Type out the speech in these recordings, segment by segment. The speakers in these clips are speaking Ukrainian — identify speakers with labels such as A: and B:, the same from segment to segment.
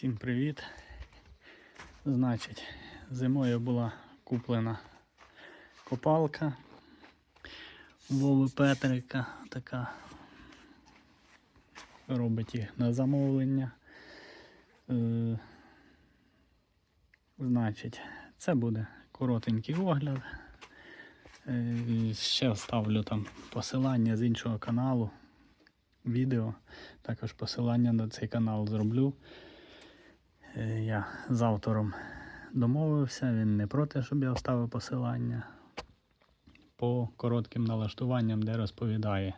A: Всім привіт. Значить, зимою була куплена копалка Вови Петрика, така робить їх на замовлення. Е, значить, це буде коротенький огляд. Е, ще вставлю там посилання з іншого каналу. Відео. Також посилання на цей канал зроблю. Е, Я з автором домовився, він не проти, щоб я вставив посилання по коротким налаштуванням, де розповідає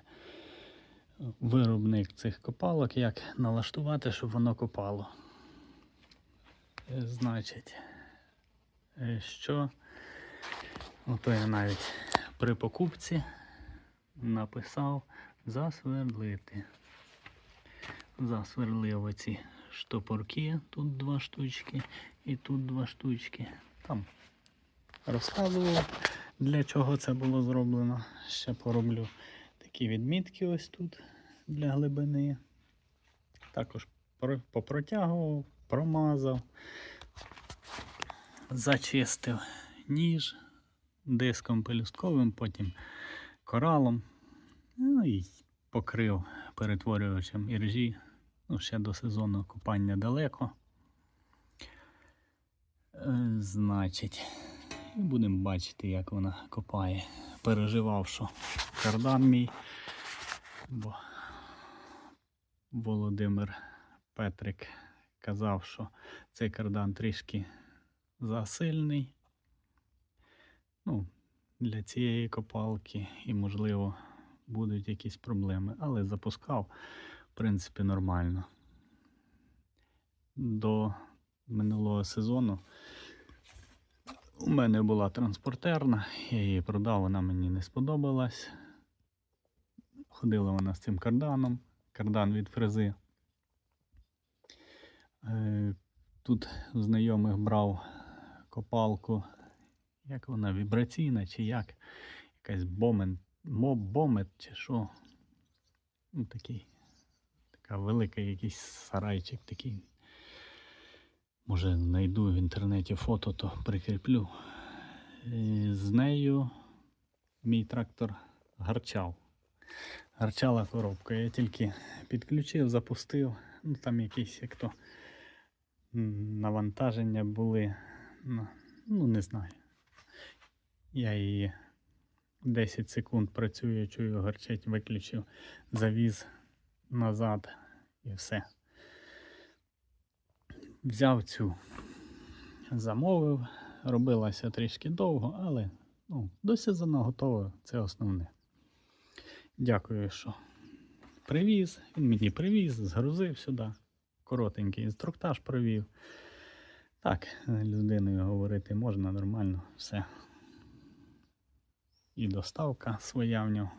A: виробник цих копалок, як налаштувати, щоб воно копало. Е, Значить, е, що ото я навіть при покупці написав засверлити. Засверлив оці штопорки, тут два штучки і тут два штучки. Там розказував, для чого це було зроблено. Ще пороблю такі відмітки ось тут для глибини. Також попротягував, промазав, зачистив ніж диском пелюстковим, потім коралом. Ну і покрив перетворювачем іржі. Ну, ще до сезону купання далеко. Е, Значить, і будемо бачити, як вона копає. Переживав, що кардан мій, бо Володимир Петрик казав, що цей кардан трішки засильний. Ну, для цієї копалки і, можливо, будуть якісь проблеми. Але запускав, в принципі, нормально. До минулого сезону у мене була транспортерна, я її продав, вона мені не сподобалась. Ходила вона з цим карданом, кардан від фрези. Е, Тут у знайомих брав копалку, як вона вібраційна чи як, якась бомет чи що. Ну, такий, така велика якийсь сарайчик такий. Може, знайду в інтернеті фото, то прикріплю. Е, З нею мій трактор гарчав. Гарчала коробка. Я тільки підключив, запустив. Ну, там якісь як то навантаження були. Ну, ну, не знаю. Я її 10 секунд працюю, чую, гарчить, виключив, завіз назад і все. Взяв цю, замовив, робилася трішки довго, але ну, до сезону готово, це основне. Дякую, що привіз. Він мені привіз, згрузив сюди. Коротенький інструктаж провів. Так, людиною говорити можна нормально, все. І доставка своя в нього.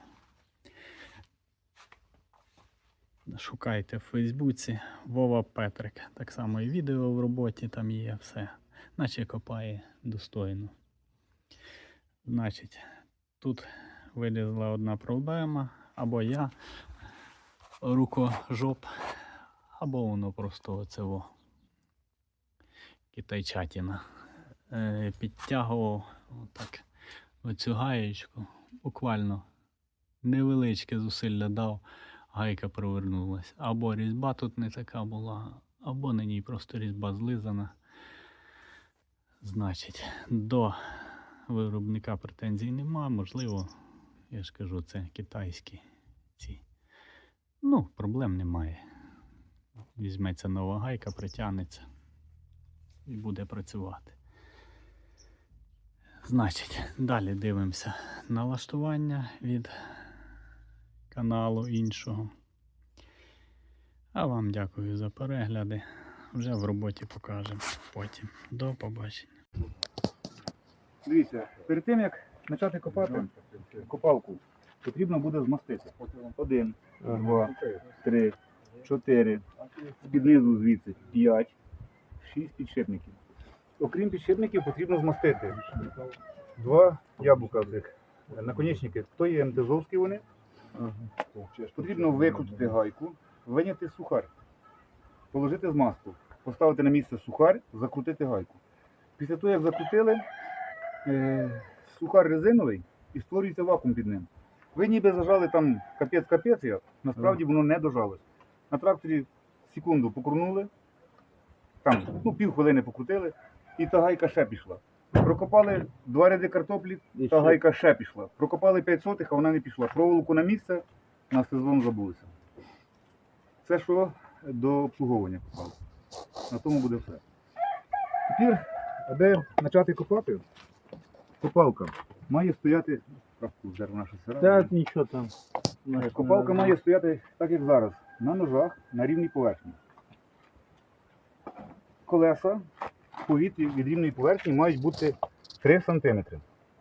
A: Шукайте в Фейсбуці Вова Петрик. Так само і відео в роботі там є все. Наче копає достойно. Значить, тут вилізла одна проблема. Або я рукожоп, або воно просто оце во китайчатіна. Е, підтягував отак оцю гаєчку, буквально невеличке зусилля дав, гайка провернулась. Або різьба тут не така була, або на ній просто різьба злизана. Значить, до виробника претензій нема, можливо, я ж кажу, це китайські ці. Ну, проблем немає. Візьметься нова гайка, притягнеться і буде працювати. Значить, далі дивимося налаштування від каналу іншого. А вам дякую за перегляди. Вже в роботі покажемо потім. До побачення.
B: Дивіться, перед тим як почати копати копалку, потрібно буде змастити. Один, два, три, чотири, під низу звідси п'ять, шість підшипників. Окрім підшипників, потрібно змастити два яблука цих наконечники. То є МТЗовські вони. Потрібно викрутити гайку, виняти сухар, положити змазку. поставити на місце сухар, закрутити гайку. Після того, як закрутили, е, сухар резиновий і створюється вакуум під ним. Ви ніби зажали там капець-капець, насправді воно не дожалось. На тракторі секунду покрунули, там ну, пів хвилини покрутили, і та гайка ще пішла. Прокопали два ряди картоплі,
C: І
B: та
C: ще-
B: гайка ще пішла. Прокопали 5 сотих, а вона не пішла. Проволоку на місце, на сезон забулися. Це що до обслуговування копали. На тому буде все. Тепер, аби почати копати, копалка має стояти. Правку взяв наша сира.
C: Та нічого там.
B: Е, Копалка має стояти так, як зараз, на ножах на рівній поверхні. Колеса повітрі від рівної поверхні мають бути 3 см.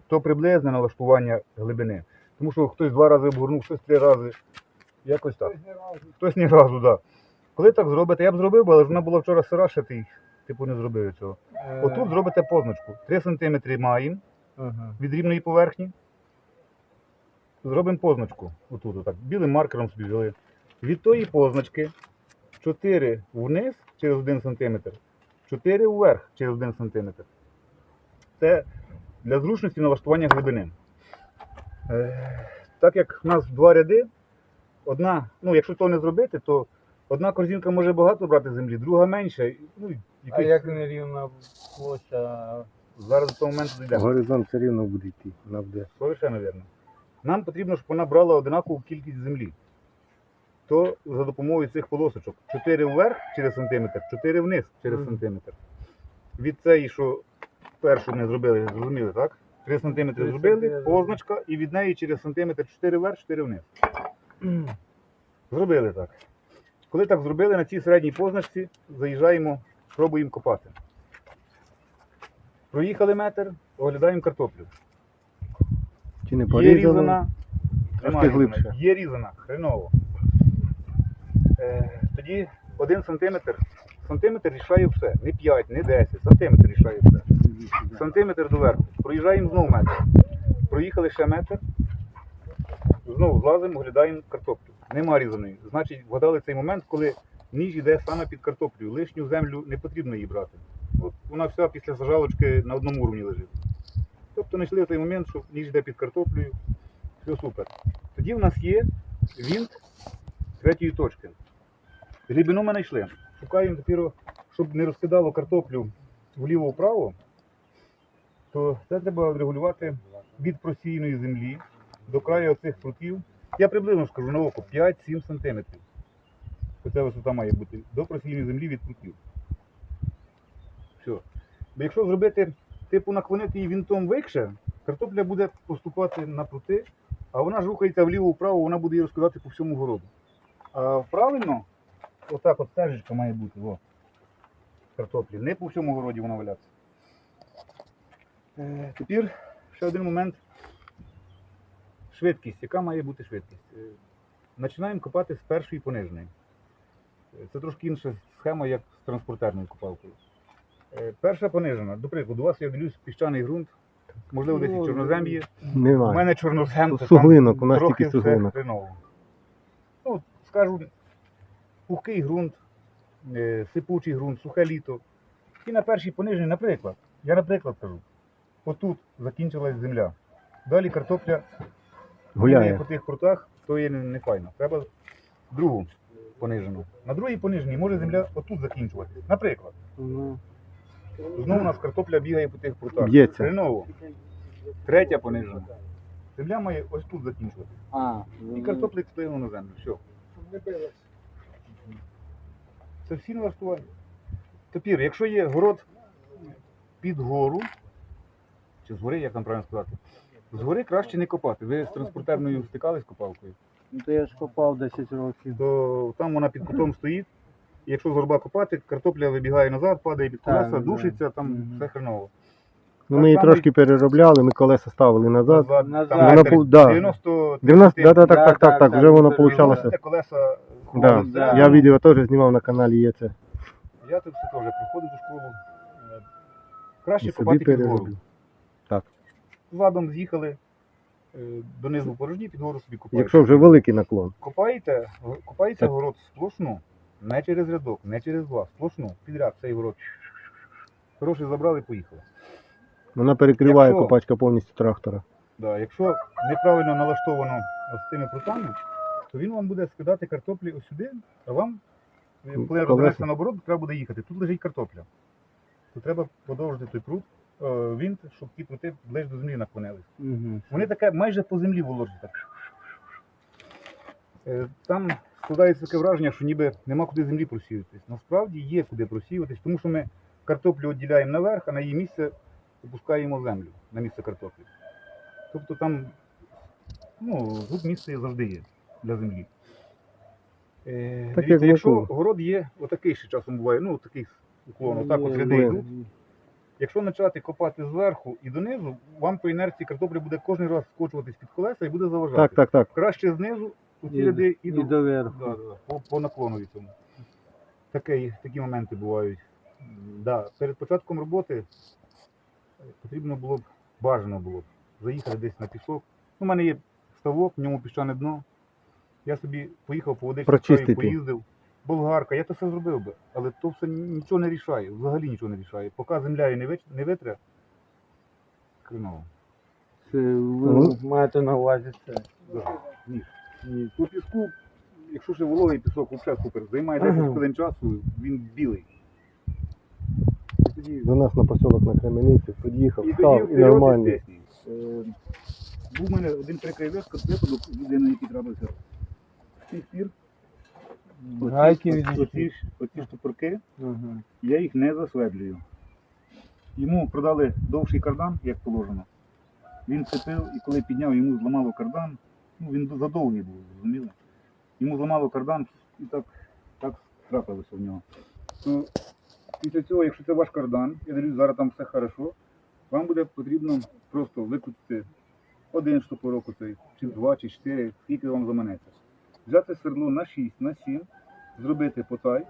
B: То приблизне налаштування глибини. Тому що хтось два рази обгорнув, хтось три рази. Якось так. Хтось ні разу, так. Да. Коли так зробите, я б зробив, але ж вона була вчора сира, ще ти типу не зробив цього.
C: Е,
B: Отут зробите позначку. 3 см маємо від рівної поверхні. Зробимо позначку. Отут, отак. Білим маркером собі взяли. Від тої позначки 4 вниз через 1 см, 4 вверх через 1 см. Це для зручності налаштування глибини. Е, так як в нас два ряди, одна, ну якщо то не зробити, то одна корзинка може багато брати землі, друга менше. Ну,
C: А
B: якийсь-
C: як нерівна площа?
B: Зараз до того моменту дійдемо.
D: Горизонт все рівно буде йти. Вона буде.
B: Совершенно вірно. Нам потрібно, щоб вона брала однакову кількість землі. То за допомогою цих полосочок 4 вверх через сантиметр, 4 вниз через
C: Мгм.
B: сантиметр. Від цієї, що першу ми зробили, зрозуміли, так? 3 сантиметри
C: Три
B: зробили, позначка, і від неї через сантиметр 4 вверх, 4 вниз. Зробили так. Коли так зробили, на цій середній позначці заїжджаємо, пробуємо копати. Проїхали метр, оглядаємо картоплю.
D: Чи не
B: Є різана. Є різана, хреново. Е, тоді один сантиметр. Сантиметр рішає все. Не 5, не 10, сантиметр рішає все. Сантиметр доверху. Проїжджаємо знову метр. Проїхали ще метр. Знову злазимо, оглядаємо картоплю. Нема різаної. Значить, вгадали цей момент, коли ніж йде саме під картоплю. Лишню землю не потрібно її брати. От вона вся після сажалочки на одному уровні лежить. Тобто знайшли той момент, що ніж йде під картоплею, все супер. Тоді в нас є вінт третьої точки. Глибину ми знайшли. Шукаємо тепер, щоб не розкидало картоплю вліво-вправо, то це треба регулювати від просійної землі до краю оцих прутів. Я приблизно скажу на око 5-7 см. Оця висота має бути до просійної землі від прутів. Все. Бо якщо зробити, типу наклонити її вінтом вище, картопля буде поступати на прути, а вона ж рухається вліво-вправо, вона буде її розкидати по всьому городу. А правильно, отак от стежечка має бути, о, картоплі. Не по всьому городі вона валяться. Е, тепер ще один момент. Швидкість. Яка має бути швидкість? Е, Починаємо копати з першої пониженої. Е, Це трошки інша схема, як з транспортерною копалкою. Е, Перша понижена. До прикладу, у вас я дивлюсь піщаний ґрунт, можливо, десь і
C: Ну,
B: чорнозем є. У мене чорнозем, то
D: Суглинок, у нас
B: трохи
D: тільки
B: все
D: суглинок.
B: хреново. Ну, скажу, пухкий ґрунт, е, сипучий ґрунт, сухе літо. І на першій пониженні, наприклад, я наприклад кажу, отут закінчилась земля. Далі картопля бігає
D: Гуляє.
B: по тих прутах, то є не, файно. Треба другу понижену. На другій пониженій може земля отут закінчуватися. Наприклад,
C: Ну,
B: знову у нас картопля бігає по тих прутах.
D: Б'ється.
B: Хреново. Третя понижена. Земля має ось тут закінчуватися. І картопля сплила на землю. Все. Це всі налаштування. Тепер, якщо є город під гору, чи згори, як там правильно сказати, згори краще не копати. Ви з транспортерною стикались копалкою,
C: Ну, то я ж копав 10 років.
B: то там вона під кутом стоїть. І якщо з горба копати, картопля вибігає назад, падає під
C: Так,
B: колеса,
C: да.
B: душиться, там
C: Мгм.
B: все хреново.
D: Ну, ми її
B: Так само
D: трошки переробляли, ми колеса ставили назад.
B: Назад,
C: назад.
B: там
D: Воно
B: метр
D: пу- да.
B: 90
D: 90, да, да, так, так, так,
C: так,
D: так,
C: так,
D: вже воно вийшло.
B: Це колеса
D: Да.
C: Да.
D: Я відео теж знімав на каналі, є це.
B: Я тут все теж приходив до школи. Е, Краще
D: І
B: копати під гору.
D: перероблю. Так.
B: Задом з'їхали е, донизу порожні, під гору собі копаєте.
D: Якщо вже великий наклон.
B: Копаєте,
D: Так.
B: город сплошну, не через рядок, не через два, сплошну, підряд цей город. Гроші забрали, поїхали.
D: Вона перекриває
B: Якщо-
D: копачка повністю трактора.
B: Да, якщо неправильно налаштовано ось цими прутами, то він вам буде скидати картоплі ось сюди, а вам, е, коли розвернеться наоборот, треба буде їхати. Тут лежить картопля. То треба подовжити той прут, е, вінт, щоб ті прути ближче до землі наклонились.
C: Угу.
B: Вони таке майже по землі воложать. Так. Е, Там складається таке враження, що ніби нема куди землі просіюватись. Насправді є куди просіюватись, тому що ми картоплю відділяємо наверх, а на її місце опускаємо землю на місце картоплі. Тобто там ну, тут місце завжди є для землі. Е,
D: Так,
B: дивіться,
D: як
B: якщо
D: Микола.
B: город є, отакий ще часом буває, ну такий уклон, отак от ряди йдуть. Якщо почати копати зверху і донизу, вам по інерції картопля буде кожен раз скочуватись під колеса і буде заважати.
D: Так, так, так.
B: Краще знизу у ці ряди і,
C: і
B: до,
C: доверху.
B: да, да, да, по, по наклонові цьому. Таке, такі моменти бувають. М, Да, перед початком роботи е, потрібно було б, бажано було б заїхати десь на пісок. У мене є ставок, в ньому піщане дно. Я собі поїхав по водичці, поїздив. Болгарка, я це все зробив би, але то все нічого не рішає, взагалі нічого не рішає. Поки земля її не, вич- не витре, хреново.
C: Це ви
D: Ну.
C: маєте на увазі це.
B: Да. Ні. Ні. По піску, якщо ще вологий пісок, взагалі супер. Займає 10
C: Ага.
B: хвилин часу, він білий. Тоді,
D: До нас на посілок на Кременицю під'їхав,
B: і
D: став і нормально.
B: Е, Був у мене один прикрий випадок, випадок людини, який трапився. Пір. оці-
C: Гайки
B: оці- штопорки,
C: Ага.
B: я їх не засведлюю. Йому продали довший кардан, як положено. Він цепив і коли підняв, йому зламало кардан. Ну, він задовгий був, розуміли? Йому зламало кардан і так, так трапилося в нього. То після цього, якщо це ваш кардан, я дивлюсь, зараз там все хорошо, вам буде потрібно просто викрутити один штопорок оцей, чи два, чи чотири, скільки вам заманеться. Взяти свердло на 6, на 7, зробити потай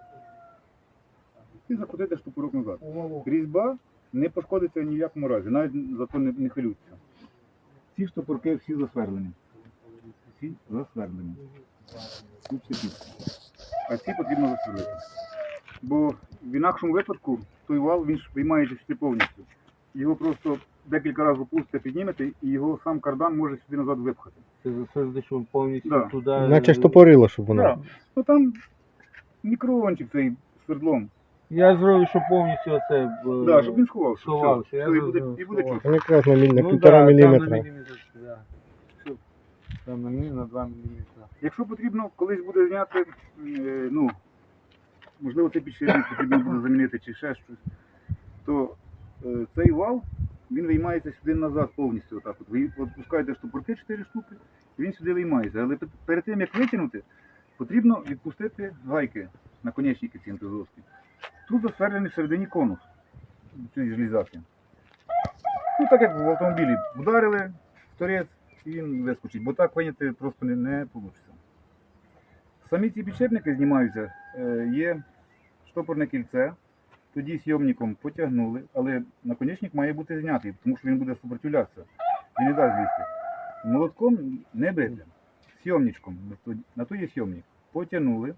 B: і закрутити штопорок назад. Різьба не пошкодиться ні в якому разі, навіть зато не, не хвилюється. Ці штопорки всі засверлені. Всі засверлені. А ці потрібно засверлити. Бо в інакшому випадку той вал він ж виймається повністю. Його просто декілька разів опустите, піднімете, і його сам кардан може сюди назад випхати.
C: Це засадиш вам повністю
B: Да.
C: туди.
D: Наче штопорило, щоб воно.
B: Да. Ну там мікровончик цей свердлом.
C: Я зроблю, щоб повністю оце. е,
B: Да, щоб він сховався.
C: сховався,
B: Все,
C: я
B: все, і буде,
C: зрозумів,
B: і буде
C: сховався.
D: Він якраз на, міль- на
C: Ну
D: півтора
C: да, Там на
D: міліметра.
C: міліметр, да.
B: Все.
C: Там на мілі, на два міліметра.
B: Якщо потрібно колись буде зняти, е, ну, можливо, цей підшипник потрібно буде замінити чи ще щось, то е, цей вал він виймається сюди назад повністю. Отак. От. Ви відпускаєте штопорки 4 штуки, і він сюди виймається. Але перед тим як витягнути, потрібно відпустити гайки наконечники ці антизовські. Тут засверлений всередині конус цієї железяки. Ну, так як в автомобілі вдарили в торець, і він вискочить, бо так виняти просто не, не вийде. Самі ці підшипники знімаються, е, є штопорне кільце, тоді сйомником потягнули, але наконечник має бути знятий, тому що він буде сопротивлятися. Він не дасть злізти. Молотком не бити, сйомничком, на то- є сйомник. Потягнули,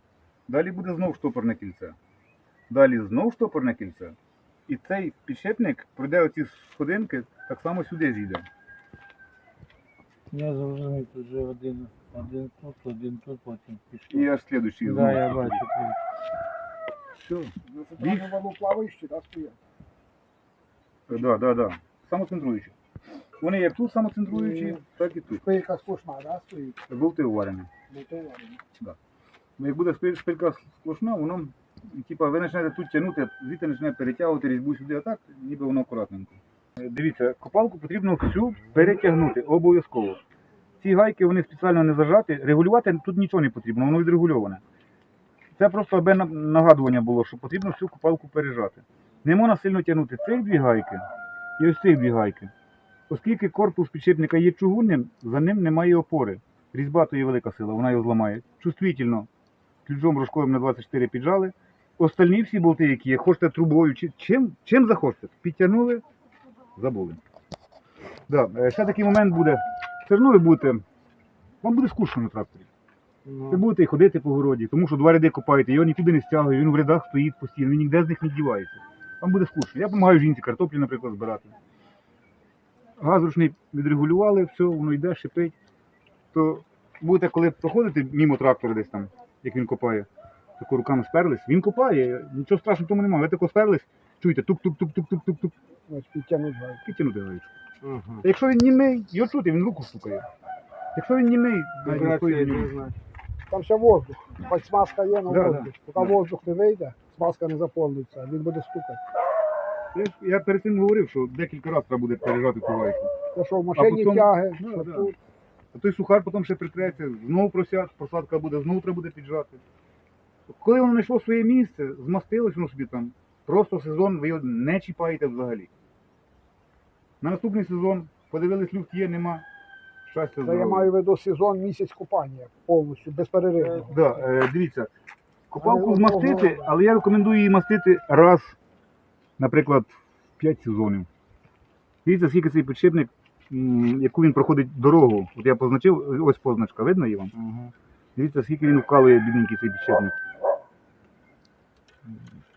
B: далі буде знов штопорне кільце. Далі знов штопорне кільце. І цей підшипник пройде оці сходинки, так само сюди зійде.
C: Я зрозумів, тут вже один, один тут, один тут, потім пішов.
B: І аж слідуючий.
C: Да, я бачу.
B: Все.
E: Більш... валу плаваючі, да, стоять.
B: Да, да, да. Самоцентруючі. Вони як тут самоцентруючі, так і тут.
E: Шпилька сплошна, да, стоїть.
B: Болти уварені.
E: Мотиварена.
B: Ну, Як буде шпилька сплошна, воно, типа, ви почнете тут тягнути, звідти почне перетягувати різьбу сюди, а так, ніби воно акуратненько. Е, Дивіться, копалку потрібно всю перетягнути, обов'язково. Ці гайки вони спеціально не зажаті, регулювати тут нічого не потрібно, воно відрегульоване. Це просто аби нагадування було, що потрібно всю копалку пережати. Не можна сильно тягнути цих дві гайки і ось цих дві гайки. Оскільки корпус підшипника є чугунним, за ним немає опори. Різьба то є велика сила, вона його зламає. Чувствительно ключом рожковим на 24 піджали. Остальні всі болти, які є, хочете трубою, чи, чим, чим захочете, підтягнули, забули. Да, е, ще такий момент буде. Все одно ви будете, вам буде скучно на тракторі.
C: Ну,
B: Ви будете ходити по городі, тому що два ряди копаєте, його нікуди не стягує, він в рядах стоїть постійно, він ніде з них не дівається. Вам буде скучно. Я допомагаю жінці картоплі, наприклад, збирати. Газ ручний відрегулювали, все, воно йде, шипить. То будете, коли проходите мимо трактора десь там, як він копає, тако руками сперлись, він копає, нічого страшного в тому немає. Ви тако сперлись, чуєте, тук-тук-тук-тук-тук-тук,
E: Ось підтягнуть гайку.
B: і тянути гаєчку.
C: ага.
B: Якщо він німий, його чути, він руку стукає. Якщо він німий,
C: я не знаю.
E: Там ще воздух. Хоч смазка є, але
B: Да,
E: воздух.
B: да.
E: Поки
B: Да.
E: воздух не вийде, смазка не заповниться, він буде стукати.
B: Я, я перед цим говорив, що декілька разів треба буде пережати ту гайку.
E: Те, що в машині
B: потім-
E: тяги,
B: Ну,
E: що
B: да.
E: тут.
B: А той сухар потім ще прикреться, знову просяд, посадка буде, знову треба буде піджати. Коли воно знайшло своє місце, змастилось воно собі там, просто сезон ви його не чіпаєте взагалі. На наступний сезон подивились, люфт є, нема. Щастя
E: Це я
B: здоров'я.
E: маю в виду сезон місяць купання повністю, без перериву.
B: Да, е, дивіться, купалку
E: Але
B: змастити,
E: одного-
B: але я рекомендую її мастити раз, наприклад, в 5 сезонів. Дивіться, скільки цей підшипник, м, яку він проходить дорогу. От я позначив, ось позначка, видно її вам?
C: Ага.
B: Дивіться, скільки він вкалує бідненький цей підшипник.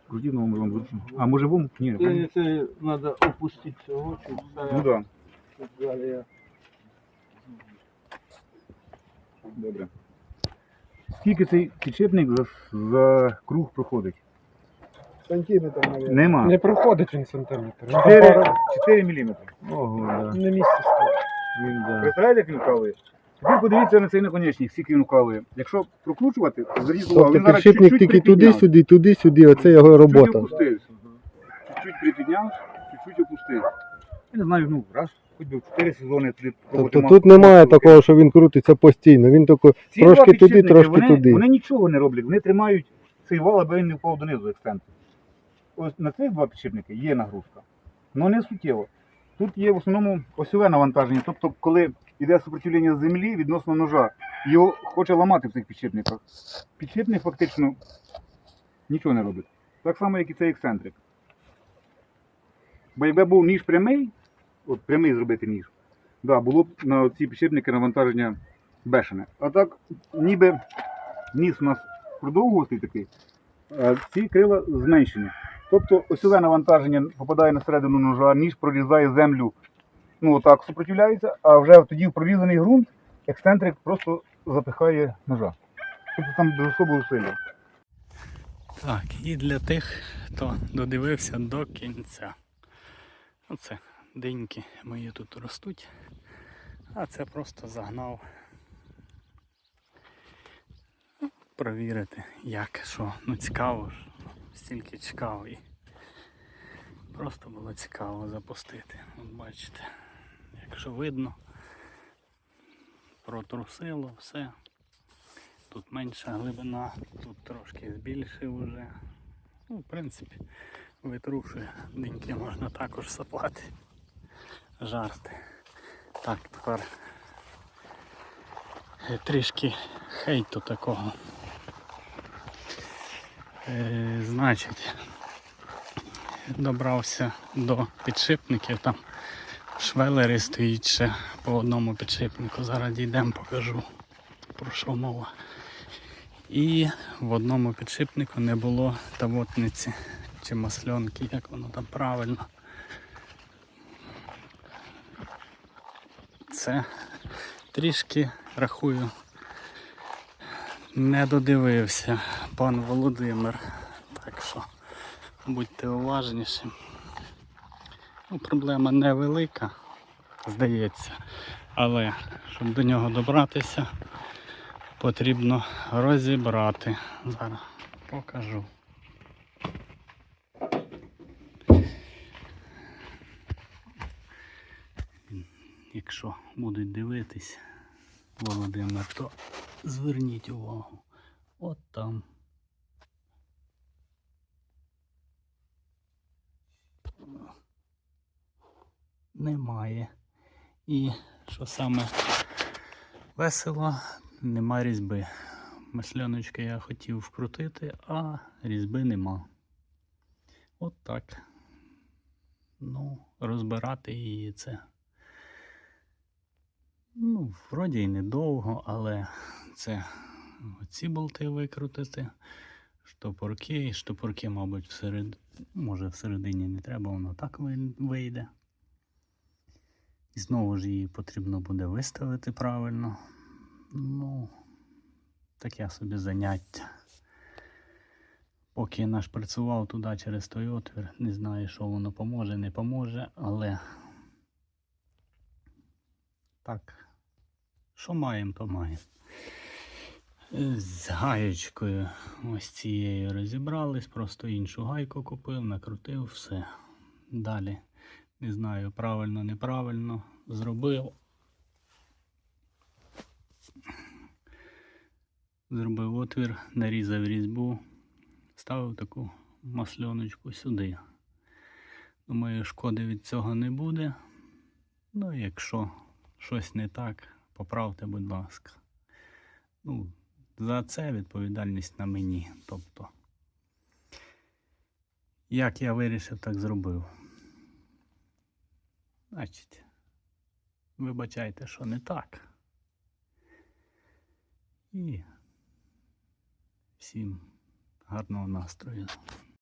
B: Крутів вам вам зручно. А може вам? Ні.
C: Це, це треба опустити цього, щоб
B: Ну так.
C: да. далі я
B: Добре. Скільки цей підшипник за, за круг проходить?
E: Сантиметр, мабуть.
B: Нема.
F: Не проходить він сантиметр.
B: 4, 4 мм.
C: Ого, да.
F: Не місце стоїть.
C: Він, да.
B: Представляєте, як він вкалує? Тепер подивіться на цей наконечник, скільки він вкалує. Якщо прокручувати, зверніть увагу,
D: Тобто
B: він зараз
D: підшипник
B: чуть-чуть
D: тільки
B: припідняв.
D: туди-сюди, туди-сюди, оце його
B: Чуть
D: робота.
B: опустився. Чуть-чуть припідняв, чуть-чуть опустився. Я не знаю, ну, раз, хоч би в 4 сезони туди
D: Тобто тут немає такого, що він крутиться постійно. Він тільки
B: Ці
D: трошки туди,
B: підшипники,
D: трошки
B: вони,
D: туди.
B: Вони нічого не роблять, вони тримають цей вал, аби він не впав донизу ексцентр. Ось на цих два підшипники є нагрузка. але не суттєво. Тут є в основному осьове навантаження. Тобто, коли йде супротивлення землі відносно ножа, його хоче ламати в цих підшипниках. Підшипник фактично нічого не робить. Так само, як і цей ексцентрик. Бо якби був ніж прямий, от прямий зробити ніж, да, було б на ці підшипники навантаження бешене. А так, ніби ніс у нас продовгуватий такий, а ці крила зменшені. Тобто осьове навантаження попадає на середину ножа, ніж прорізає землю, ну отак супротивляється, а вже тоді в прорізаний ґрунт ексцентрик просто запихає ножа. Тобто там без особого усилля.
A: Так, і для тих, хто додивився до кінця. Оце деньки мої тут ростуть. А це просто загнав. Ну, Провірити, як, що. Ну цікаво ж. Стільки чекав і просто було цікаво запустити. От бачите, якщо видно, протрусило все. Тут менша глибина, тут трошки збільшив уже. Ну, в принципі, витрушує. Деньки можна також сапати. Жарти. Так, тепер е, трішки хейту такого. Е, значить, добрався до підшипників, там швелери стоїть ще по одному підшипнику. Зараз дійдемо, покажу про що мова. І в одному підшипнику не було тавотниці чи масльонки, як воно там правильно. Це трішки рахую. Не додивився пан Володимир. Так що будьте уважніші. Ну, проблема невелика, здається. Але щоб до нього добратися, потрібно розібрати. Зараз покажу. Якщо будуть дивитись, Володимир, то зверніть увагу. От там. Немає. І що саме весело, нема різьби. Масляночки я хотів вкрутити, а різьби нема. От так. Ну, розбирати її це. Ну, вроді і недовго, але це оці болти викрутити, штопорки, штопорки, мабуть, всеред... може всередині не треба, воно так вийде. І знову ж її потрібно буде виставити правильно. Ну, таке собі заняття. Поки я нашпрацював туди через той отвір, не знаю, що воно поможе, не поможе, але так, що маємо, то маємо. З гаєчкою ось цією розібрались, просто іншу гайку купив, накрутив, все. Далі. Не знаю, правильно, неправильно зробив. Зробив отвір, нарізав різьбу, ставив таку масльоночку сюди. Думаю, шкоди від цього не буде. Ну, якщо щось не так, поправте, будь ласка. Ну, за це відповідальність на мені. Тобто, як я вирішив, так зробив. Значить, вибачайте, що не так. І всім гарного настрою.